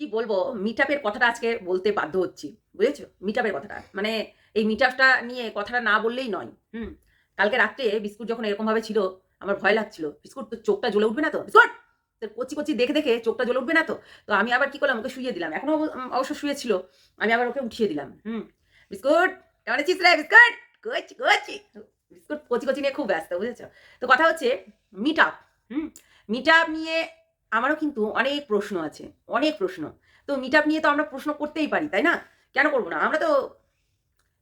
কি বলব মিটআপের কথাটা আজকে বলতে বাধ্য হচ্ছি, বুঝেছ? মিটআপের কথাটা। মানে এই মিটআপটা নিয়ে কথাটা না বললেই নয়, হুম? কালকে রাত্রে বিস্কুট যখন এরকম ভাবে ছিল, আমার ভয় লাগছিল। বিস্কুট তো চোখটা জ্বলে উঠবে না তো? বিস্কুট! তোর কচি কচি দেখে দেখে চোখটা জ্বলে উঠবে না তো? তো আমি আবার কি করলাম, ওকে শুয়ে দিলাম। এখনও অবশ্য শুয়েছিল। আমি আবার ওকে উঠিয়ে দিলাম, হুম? বিস্কুট! কেমন আছিস রে বিস্কুট? কচি কচি! বিস্কুট কচি কচি নিয়ে খুব ব্যস্ত, বুঝেছ? তো কথা হচ্ছে মিট আপ হুম? মিট আপ নিয়ে আমারও কিন্তু অনেক প্রশ্ন আছে, অনেক প্রশ্ন। তো মিট নিয়ে তো আমরা প্রশ্ন করতেই পারি, তাই না? কেন করব না? আমরা তো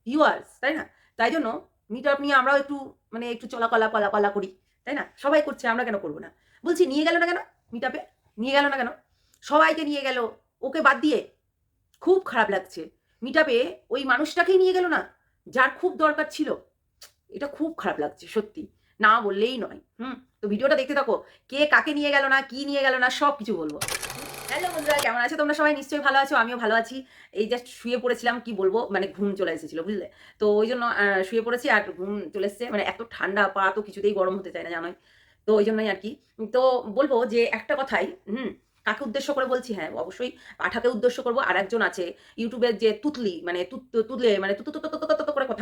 ভিউয়ার্স তাই না? তাই জন্য মিট আপ নিয়ে আমরাও একটু মানে একটু চলাকলা কলা কলা করি, তাই না? সবাই করছে, আমরা কেন করব না? বলছি, নিয়ে গেল না কেন মিট আপে নিয়ে গেল না কেন? সবাইকে নিয়ে গেল, ওকে বাদ দিয়ে খুব খারাপ লাগছে। মিট আপে ওই মানুষটাকেই নিয়ে গেল না, যার খুব দরকার ছিল। এটা খুব খারাপ লাগছে, সত্যি। না বললেই নয়, হুম? তো ভিডিওটা দেখতে থাকো, কে কাকে নিয়ে গেল না, কি নিয়ে গেল না সব কিছু বলব। হ্যালো বন্ধুরা, কেমন আছো তোমরা সবাই? নিশ্চয়ই ভালো আছো, আমিও ভালো আছি। এই জাস্ট শুয়ে পড়েছিলাম, কি বলব? মানে ঘুম চলে এসেছিল, বুঝলে? তো ওই জন্য শুয়ে পড়েছি আর ঘুম চলে এসেছে। মানে এত ঠান্ডা, পা তো কিছুতেই গরম হতে চায় না, জানোই। তো ওই জন্যই আর কি। তো বলব যে একটা কথাই, হুম, কাকে উদ্দেশ্য করে বলছি? হ্যাঁ অবশ্যই পাঠাকে উদ্দেশ্য করব। আর একজন আছে, ইউটিউবের যে তুতলি মানে তুত তুতলে মানে তুতু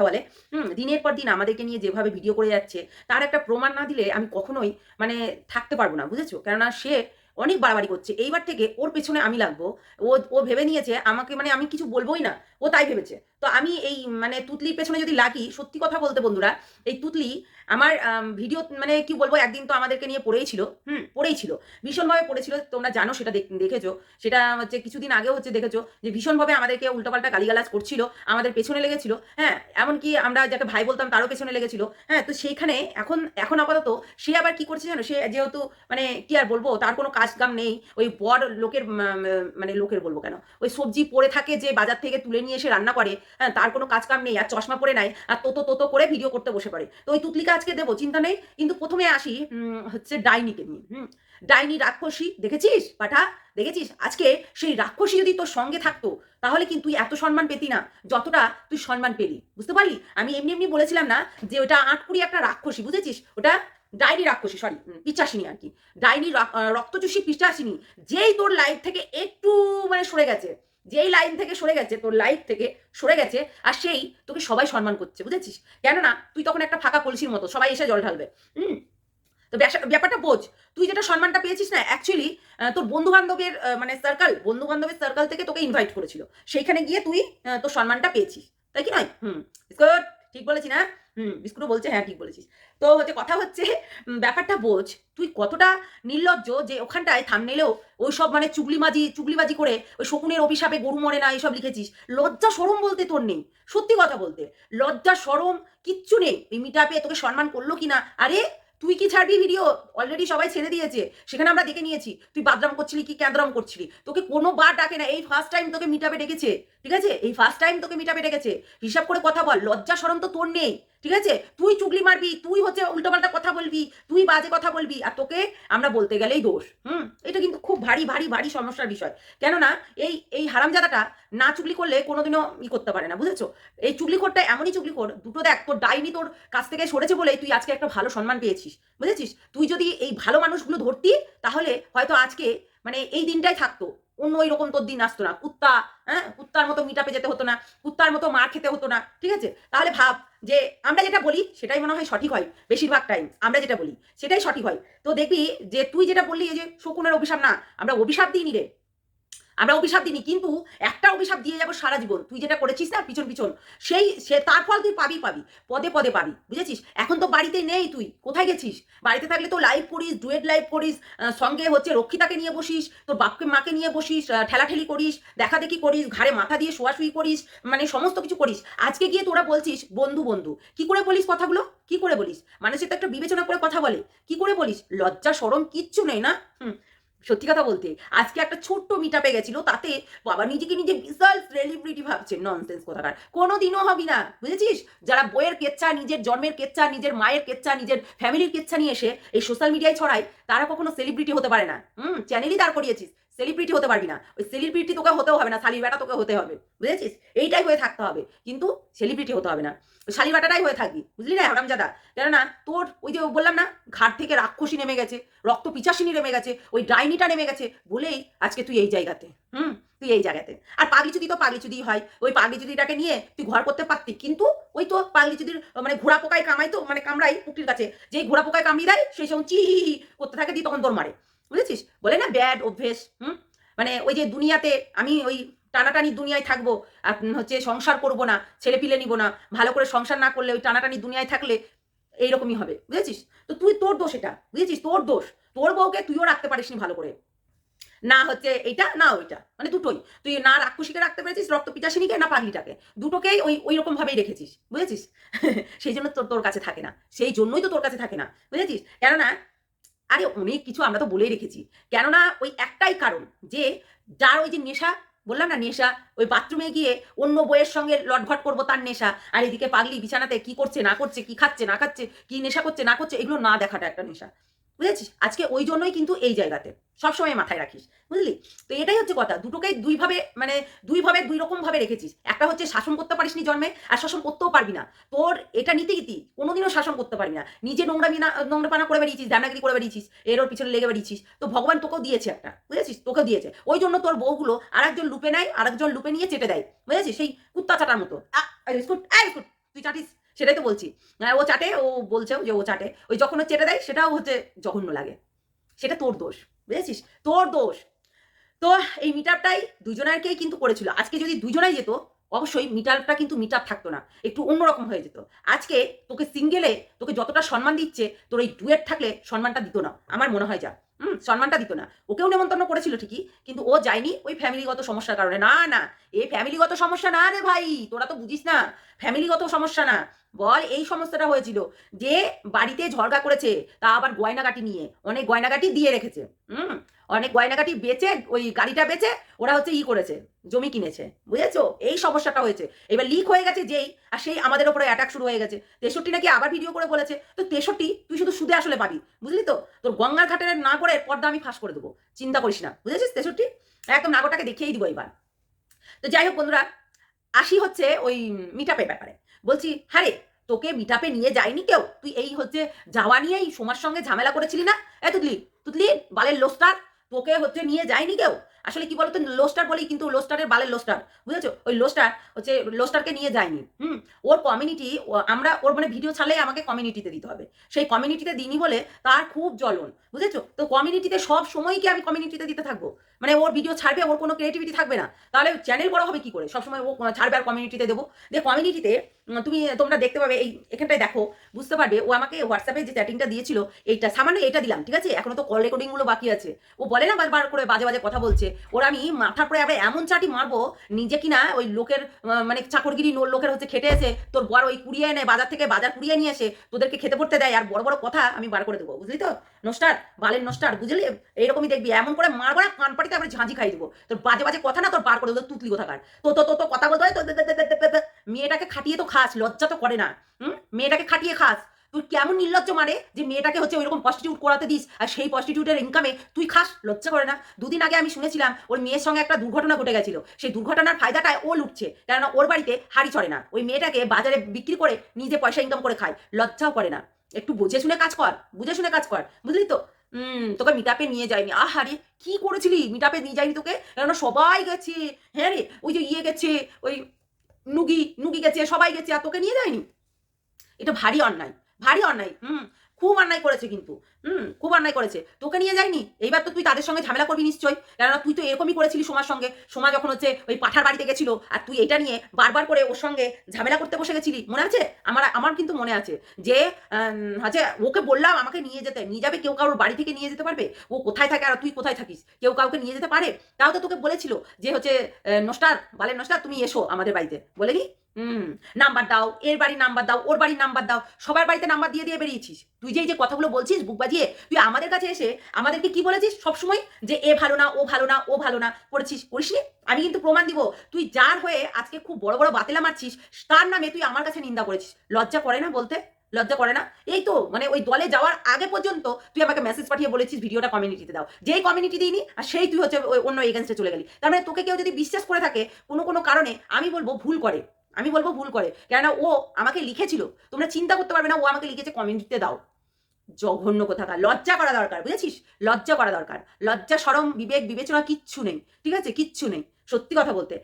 কথা বলে, হুম, দিনের পর দিন আমাদেরকে নিয়ে যেভাবে ভিডিও করে যাচ্ছে, তার একটা প্রমাণ না দিলে আমি কখনোই মানে থাকতে পারব না, বুঝেছ? কেননা সে অনেক বাড়াবাড়ি করছে। এইবার থেকে ওর পেছনে আমি লাগবো। ও ও ভেবে নিয়েছে আমাকে মানে আমি কিছু বলবোই না। ও তাই ভেবেছে। তো আমি এই মানে তুতলির পেছনে যদি লাগি, সত্যি কথা বলতে বন্ধুরা, এই তুতলি আমার ভিডিও মানে কি বলব, একদিন তো আমাদেরকে নিয়ে পড়েই ছিল, হুম, পড়েই ছিল, ভীষণভাবে পড়েছিল তোমরা জানো সেটা দেখ- দেখেছ, সেটা হচ্ছে কিছুদিন আগেও হচ্ছে দেখেছ, যে ভীষণভাবে আমাদেরকে উল্টোপাল্টা গালিগালাজ করছিল, আমাদের পেছনে লেগেছিল হ্যাঁ এমনকি আমরা যাকে ভাই বলতাম তারও পেছনে লেগেছিল হ্যাঁ তো সেইখানে এখন এখন আপাতত সে আবার কি করছে জানো, সে যেহেতু মানে কি আর বলব, তার কোনো কাজ কাম নেই, ওই বড় লোকের মানে লোকের বলব কেন, ওই সবজি পড়ে থাকে যে বাজার থেকে তুলে নিয়ে এসে রান্না করে হ্যাঁ তার কোনো কাজ কাম নেই, আর চশমা পরে নাই, আর তোতো তোতো করে ভিডিও করতে বসে পড়ে। তো ওই তুতলিকা আজকে দেবো, চিন্তা নেই, কিন্তু প্রথমে আসি হচ্ছে ডাইনিকে নিয়ে, হুম? ডাইনি রাক্ষসী, দেখেছিস পাঠা? দেখেছিস? আজকে সেই রাক্ষসী যদি তোর সঙ্গে থাকতো, তাহলে কিন্তু তুই এত সম্মান পেতি না, যতটা তুই সম্মান পেলি, বুঝতে পারলি? আমি এমনি এমনি বলেছিলাম না যে ওটা আটকুড়ি একটা রাক্ষসী, বুঝেছিস? ওটা ডাইনি রাক্ষসী সরি পিচাসিনী আর কি। ডাইনি রক্তচুষি পিচাসিনী যেই তোর লাইফ থেকে একটু মানে সরে গেছে যেই লাইন থেকে সরে গেছে, তোর লাইফ থেকে সরে গেছে, আর সেই তোকে সবাই সম্মান করছে, বুঝেছিস? কেননা তুই তখন একটা ফাঁকা কলসির মতো, সবাই এসে জল ঢালবে, হুম? তো ব্যাপারটা বোঝ, তুই যেটা সম্মানটা পেয়েছিস না অ্যাকচুয়ালি তোর বন্ধু বান্ধবের মানে সার্কেল বন্ধু বান্ধবের সার্কেল থেকে তোকে ইনভাইট করেছিল, সেইখানে গিয়ে তুই তোর সম্মানটা পেয়েছিস, তাই কি নয়? হুম ঠিক বলেছি না? হুম বিস্কুটও বলছে হ্যাঁ ঠিক বলেছিস। তো হচ্ছে কথা হচ্ছে ব্যাপারটা বোঝ, তুই কতটা নির্লজ্জ যে ওখানটায় থামনেলেও ওই সব মানে চুগলিবাজি চুগলিবাজি করে ওই শকুনের অভিশাপে গরু মরে না, এইসব লিখেছিস। লজ্জা সরম বলতে তোর নেই, সত্যি কথা বলতে। লজ্জা সরম কিচ্ছু নেই। এই মিটাপে তোকে সম্মান করল কি না আরে, তুই কি ছাড়বি ভিডিও অলরেডি সবাই ছেড়ে দিয়েছে। সেখানে আমরা দেখে নিয়েছি। তুই বাদরাম করছিলি কি ক্যাদরাম করছিলি? তোকে কোনো বার ডাকে না, এই ফার্স্ট টাইম তোকে মিটাপে ডেকেছে। ঠিক আছে? এই ফার্স্ট টাইম তোকে মিটাপে ডেকেছে। হিসাব করে কথা বল, লজ্জা সরম তো তোর নেই। ঠিক আছে? তুই চুগলি মারবি, তুই হচ্ছে উল্টোপাল্টা কথা বলবি, তুই বাজে কথা বলবি, আর তোকে আমরা বলতে গেলেই দোষ। হুম? এটা কিন্তু খুব ভারী ভারী ভারী সমস্যার বিষয়। কেননা এই এই হারামজাদাটা না চুগলি করলে কোনোদিনও ই করতে পারে না, বুঝেছ? এই চুগলি চুগলিখোরটা এমনই চুগলি চুগলিখোর দুটো দেখ, তোর ডাইনি তোর কাছ থেকে সরেছে বলেই তুই আজকে একটা ভালো সম্মান পেয়েছিস, বুঝেছিস? তুই যদি এই ভালো মানুষগুলো ধরতি, তাহলে হয়তো আজকে মানে এই দিনটাই থাকতো। অন্য ওই রকম তোর দিন আসতো না। কুত্তা হ্যাঁ? কুত্তার মতো মিটাপে যেতে হতো না। কুত্তার মতো মার খেতে হতো না। ঠিক আছে? তাহলে ভাব যে আমরা যেটা বলি, সেটাই মনে হয় সঠিক হয় বেশিরভাগ টাইম আমরা যেটা বলি, সেটাই সঠিক হয়। তো দেখবি যে তুই যেটা বললি, এই যে শকুনের অভিশাপ না, আমরা অভিশাপ দিইনি রে। আমরা অভিশাপ দিইনি, কিন্তু একটা অভিশাপ দিয়ে যাব সারা জীবন। তুই যেটা করেছিস না, পিছন পিছন। সেই, সে তার ফল তুই পাবি পাবি। পদে পদে পাবি, বুঝেছিস? এখন তো বাড়িতে নেই তুই। কোথায় গেছিস? বাড়িতে থাকলে তো লাইভ করিস ডুয়েট লাইভ করিস সঙ্গে হচ্ছে রক্ষিতাকে নিয়ে বসিস, তোর বাপকে, মাকে নিয়ে বসিস ঠেলাঠেলি করিস দেখাদেখি করিস, ঘাড়ে মাথা দিয়ে শোয়াশুয়ি করিস মানে সমস্ত কিছু করিস। আজকে গিয়ে তোরা বলছিস, বন্ধু বন্ধু, কি করে বলিস কথাগুলো? কি করে বলিস? মানুষের তো একটা বিবেচনা করে কথা বলে। কি করে বলিস? লজ্জা সরম কিচ্ছু নেই না? হুম। সত্যি কথা বলতে, আজকে একটা ছোট্ট মিটাপে গেছিল, তাতে বাবা নিজেকে নিজে বিশাল সেলিব্রিটি ভাবছে। ননসেন্স কোথাকার। কোনোদিনও হবি না, বুঝেছিস? যারা বইয়ের কেচ্ছা, নিজের জন্মের কেচ্ছা, নিজের মায়ের কেচ্ছা, নিজের ফ্যামিলির কেচ্ছা নিয়ে এসে এই সোশ্যাল মিডিয়ায় ছড়ায়, তারা কখনো সেলিব্রিটি হতে পারে না। হুম চ্যানেলই দাঁড় করিয়েছিস। সেলিব্রিটি হতে পারবি না। ওই সেলিব্রিটি তোকে হতেও হবে না, শালির বেটা তোকে হতে হবে। বুঝেছিস? এইটাই হয়ে থাকতে হবে। কিন্তু সেলিব্রিটি হতে হবে না। ওই শালির বেটাটাই হয়ে থাকবি বুঝলি না হারামজাদা কেননা তোর ওই যে বললাম না, ঘাট থেকে রাক্ষসী নেমে গেছে, রক্ত পিচাসিনী নেমে গেছে, ওই ডাইনিটা নেমে গেছে। বলেই আজকে তুই এই জায়গাতে। হুম? তুই এই জায়গাতে। আর পাগলি চুদি তো পাগলি চুদি হয়। ওই পাগলি চুদিটাকে নিয়ে তুই ঘর করতে পারতি। কিন্তু ওই তো পাগলি চুদির মানে ঘোড়া পোকায় কামাই তো মানে কামড়াই পুকুরির কাছে। যেই ঘোড়া পোকায় কামড়ি দেয়, সেই সময় চি করতে থাকে, দিয়ে তখন তোর মারে। বুঝেছিস? বলে না ব্যাড অভ্যেস, হুম? মানে ওই যে দুনিয়াতে আমি ওই টানাটানি দুনিয়ায় থাকব হচ্ছে সংসার করব না, ছেলে পিলে নিব না, ভালো করে সংসার না করলে ওই টানাটানি দুনিয়ায় থাকলে এইরকমই হবে, বুঝেছিস? তো তুই, তোর দোষ এটা, বুঝেছিস? তোর দোষ, তোর বউকে তুইও রাখতে পারিসনি ভালো করে। না হচ্ছে এইটা, না ওইটা মানে দুটোই। তুই না রাক্ষসীকে রাখতে পেরেছিস, রক্ত পিতাসিনীকে না পাগলিটাকে, দুটোকেই ওই ওই রকম ভাবেই রেখেছিস, বুঝেছিস? সেই জন্য তোর তোর কাছে থাকে না, সেই জন্যই তো তোর কাছে থাকে না, বুঝেছিস? কেননা আরে অনেক কিছু আমরা তো বলেই রেখেছি। কেননা ওই একটাই কারণ যে, যার ওই যে নেশা, বললাম না নেশা, ওই বাথরুমে গিয়ে অন্য বইয়ের সঙ্গে লটঘট করব তার নেশা, আর এদিকে পাগলি বিছানাতে কি করছে, না করছে, কি খাচ্ছে, না খাচ্ছে, কি নেশা করছে, না করছে, এগুলো না দেখাটা একটা নেশা। বুঝেছিস? আজকে ওই জন্যই কিন্তু এই জায়গাতে। সবসময় মাথায় রাখিস, বুঝলি? তো এটাই হচ্ছে কথা, দুটোকেই দুইভাবে মানে দুইভাবে দুই রকম ভাবে রেখেছিস। একটা হচ্ছে শাসন করতে পারিসনি জন্মে, আর শাসন করতেও পারবি না। তোর এটা নীতি গীতি কোনোদিনও শাসন করতে পারবি না। নিজে নোংরামি না, নোংরাপানা করে বেরিয়েছিস দানাগিরি করে বেরিয়েছিস এর ওর পিছনে লেগে বেরিয়েছিস তো ভগবান তোকেও দিয়েছে একটা, বুঝেছিস? তোকে দিয়েছে। ওই জন্য তোর বউগুলো আরেকজন লুপে নেয় আর একজন লুপে নিয়ে চেটে দেয়, বুঝেছিস? সেই কুত্তা চাটার মতো তুই চাটিস। সেটাই তো বলছি। ও চাটে, ও বলছেও যে ও চাটে। ওই যখন ও চেটে দেয়, সেটাও হচ্ছে জঘন্য লাগে। সেটা তোর দোষ, বুঝেছিস? তোর দোষ। তো এই মিটারটাই দুজনেরকেই কিন্তু করেছিল। আজকে যদি দুজনাই যেত, অবশ্যই মিটারটা কিন্তু মিটার থাকতো না। একটু অন্যরকম হয়ে যেত। আজকে তোকে সিঙ্গেলে তোকে যতটা সম্মান দিচ্ছে, তোর এই ডুয়েট থাকলে সম্মানটা দিত না। আমার মনে হয় যা। হুম, সম্মানটা দিত না। ওকেও নেমন্তন্ন করেছিল ঠিকই, কিন্তু ও যায়নি ওই ফ্যামিলিগত সমস্যার কারণে। না না এই ফ্যামিলিগত সমস্যা না রে ভাই, তোরা তো বুঝিস না ফ্যামিলিগত সমস্যা না। বল, এই সমস্যাটা হয়েছিল যে বাড়িতে ঝড়গা করেছে, তা আবার গয়নাগাটি নিয়ে, অনেক গয়নাগাটি দিয়ে রেখেছে। হুম অনেক গয়নাগাটি বেচে, ওই গাড়িটা বেচে, ওরা হচ্ছে ই করেছে, জমি কিনেছে। বুঝেছ? এই সমস্যাটা হয়েছে। এবার লিক হয়ে গেছে যেই, আর সেই আমাদের ওপরে অ্যাটাক শুরু হয়ে গেছে। তেষট্টি নাকি আবার ভিডিও করে বলেছে। তো তেষট্টি, তুই শুধু সুদে আসলে পাবি, বুঝলি তো? তোর গঙ্গার ঘাটের না করে পর্দা আমি ফাঁস করে দেবো। চিন্তা করিস না, বুঝেছিস তেষট্টি? একদম নাগরটাকে দেখিয়েই দিব এবার। তো যাই হোক বন্ধুরা, আসি হচ্ছে ওই মিটাপের ব্যাপারে। বলছি হ্যাঁ রে তোকে মিটাপে নিয়ে যায়নি কেউ? তুই এই হচ্ছে যাওয়া নিয়েই সোমার সঙ্গে ঝামেলা করেছিলি না? এ, তুতলি তুতলি, বালের লোস্টার তোকে হচ্ছে নিয়ে যায়নি কেউ? আসলে কি বলতো? লোস্টার বলি কিন্তু লোস্টারের বালের লোস্টার, বুঝেছ? ওই লোস্টার হচ্ছে লোস্টারকে নিয়ে যায়নি, হুম? ওর কমিউনিটি আমরা, ওর মানে ভিডিও ছাড়লেই আমাকে কমিউনিটিতে দিতে হবে। সেই কমিউনিটিতে দিনই বলে তার খুব জ্বলন, বুঝেছ? তো কমিউনিটিতে সব সময় কি আমি কমিউনিটিতে দিতে থাকব? মানে ওর ভিডিও ছাড়বে, ওর কোনো ক্রিয়েটিভিটি থাকবে না। তাহলে চ্যানেল বড় হবে কি করে? সবসময় ও ছাড়বে আর কমিউনিটিতে দেবো। যে কমিউনিটিতে তুমি, তোমরা দেখতে পাবে, এই, এখানটায় দেখো, বুঝতে পারবে, ও আমাকে হোয়াটসঅ্যাপে যে চ্যাটিংটা দিয়েছিল, এইটা সামান্য এটা দিলাম, ঠিক আছে? এখনও তো কল রেকর্ডিংগুলো বাকি আছে। ও বলে না বারবার করে বাজে বাজে কথা বলছে। ওর আমি মাথার পরে আবার এমন চাটি মারবো, নিজে কিনা ওই লোকের মানে চাকরগিরি লোকের হচ্ছে খেটে এসে, তোর বড় ওই কুড়িয়ে এনে বাজার থেকে বাজার কুড়িয়ে নিয়ে এসে তোদেরকে খেতে পড়তে দেয়, আর বড় বড় কথা আমি বার করে দেবো, বুঝলি তো? নষ্টার, বালের নষ্টার, বুঝলি? এইরকমই দেখবি, এমন করে মারবো না, কান পাটিতে আবার ঝাঁঝি খাই দেবো। তোর বাজে বাজে কথা না, তোর বার করে দেবো তুতলি কোথাকার? তো তো তো তো কথা বলতে হয় তো মেয়েটাকে খাটিয়ে তো খাস, লজ্জা তো করে না। হুম? মেয়েটাকে খাটিয়ে খাস। তুই কেমন নির্লজ্জ মারে যে মেয়েটাকে হচ্ছে ওইরকম প্রস্টিটিউট করাতে দিস, আর সেই প্রস্টিটিউটের ইনকামে তুই খাস, লজ্জা করে না। দুদিন আগে আমি শুনেছিলাম, ওর মেয়ের সঙ্গে একটা দুর্ঘটনা ঘটে গেছিল। সেই দুর্ঘটনার ফায়দাটায় ও লুটছে, কেননা ওর বাড়িতে হাড়ি চড়ে না। ওই মেয়েটাকে বাজারে বিক্রি করে নিজে পয়সা ইনকাম করে খায়, লজ্জাও করে না। একটু বুঝে শুনে কাজ কর, বুঝে শুনে কাজ কর, বুঝলি তো? তোকে মিটাপে নিয়ে যায়নি আহারে, কি করেছিলি? মিটাপে নিয়ে যায়নি তোকে? কেননা সবাই গেছে। হ্যাঁ রে, ওই যে ইয়ে গেছে, ওই নুগি নুগি গেছে, সবাই গেছে, আর তোকে নিয়ে যায়নি? এটা ভারী অন্যায় ভারী অন্যায়। হুম খুব অন্যায় করেছে কিন্তু। হুম, খুব অন্যায় করেছে। তোকে নিয়ে যায়নি এইবার তো তুই তাদের সঙ্গে ঝামেলা করবি নিশ্চয়ই। কেননা তুই তো এরকমই করেছিলি সোমার সঙ্গে। সোমা যখন হচ্ছে ওই পাঠার বাড়িতে গেছিল, আর তুই এটা নিয়ে বারবার করে ওর সঙ্গে ঝামেলা করতে বসে গেছিলি। মনে আছে? আমার আমার কিন্তু মনে আছে যে হচ্ছে ওকে বললাম আমাকে নিয়ে যেতে। নিয়ে যাবে, কেউ কারোর বাড়ি থেকে নিয়ে যেতে পারবে? ও কোথায় থাকে আর তুই কোথায় থাকিস? কেউ কাউকে নিয়ে যেতে পারে? তাও তো তোকে বলেছিল যে হচ্ছে নষ্টার বালের নষ্টার তুমি এসো আমাদের বাড়িতে। বলে বলেনি হুম নাম্বার দাও, এর বাড়ির নাম্বার দাও, ওর বাড়ির নাম্বার দাও, সবার বাড়িতে নাম্বার দিয়ে দিয়ে বেরিয়েছিস। তুই যে যে কথাগুলো বলছিস, বুক বাজিয়ে, তুই আমাদের কাছে এসে আমাদেরকে কি বলেছিস সবসময়? যে এ ভালো না, ও ভালো না, ও ভালো না করেছিস। করিসনি আমি কিন্তু প্রমাণ দিব। তুই যার হয়ে আজকে খুব বড় বড় বাতিলা মারছিস, তার নামে তুই আমার কাছে নিন্দা করেছিস। লজ্জা করে না বলতে? লজ্জা করে না? এই তো মানে ওই দলে যাওয়ার আগে পর্যন্ত তুই আমাকে মেসেজ পাঠিয়ে বলেছিস, ভিডিওটা কমিউনিটিতে দাও। যেই কমিউনিটি দিইনি, আর সেই তুই হচ্ছে অন্য এগেনস্টে চলে গেলি। তার মানে তোকে কেউ যদি বিশ্বাস করে থাকে, কোনো কোনো কারণে, আমি বলব ভুল করে। আমি বলব ভুল করে। কেননা ও আমাকে লিখেছিল, তোমরা চিন্তা করতে পারবে না, ও আমাকে লিখেছে কমেন্টতে দাও। জঘন্য কোথাকার, লজ্জা করা দরকার, বুঝেছিস? লজ্জা করা দরকার। লজ্জা, সরম, বিবেক, বিবেচনা কিচ্ছু নেই, ঠিক আছে? কিচ্ছু নেই, সত্যি কথা বলতে।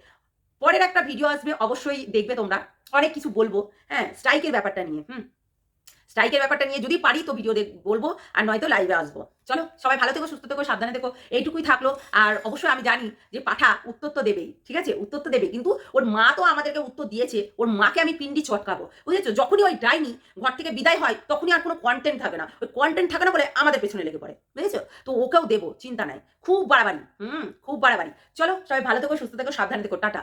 পরের একটা ভিডিও আসবে, অবশ্যই দেখবে তোমরা। অনেক কিছু বলব হ্যাঁ স্ট্রাইকের ব্যাপারটা নিয়ে, হুম। স্ট্রাইকের ব্যাপারটা নিয়ে যদি পারি তো ভিডিও বলব, আর নয়তো লাইভে আসব। চলো, সবাই ভালো থেকো, সুস্থ থেকো, সাবধানে থেকো, এইটুকুই থাকল। আর অবশ্যই আমি জানি যে পাঠা উত্তর তো দেবেই, ঠিক আছে? উত্তর তো দেবে কিন্তু ওর মা তো আমাদেরকে উত্তর দিয়েছে, ওর মাকে আমি পিন্ডি চটকাবো, বুঝেছ? যখনই ওই ডাইনি ঘর থেকে বিদায় হয়, তখনই আর কোনো কন্টেন্ট থাকে না। ওই কন্টেন্ট থাকে না বলে আমাদের পেছনে লেগে পড়ে, বুঝেছ? তো ওকেও দেবো, চিন্তা নাই। খুব বাড়াবাড়ি, হুম, খুব বাড়াবাড়ি। চলো, সবাই ভালো থেকো, সুস্থ থেকো, সাবধানে থেকো, টাটা।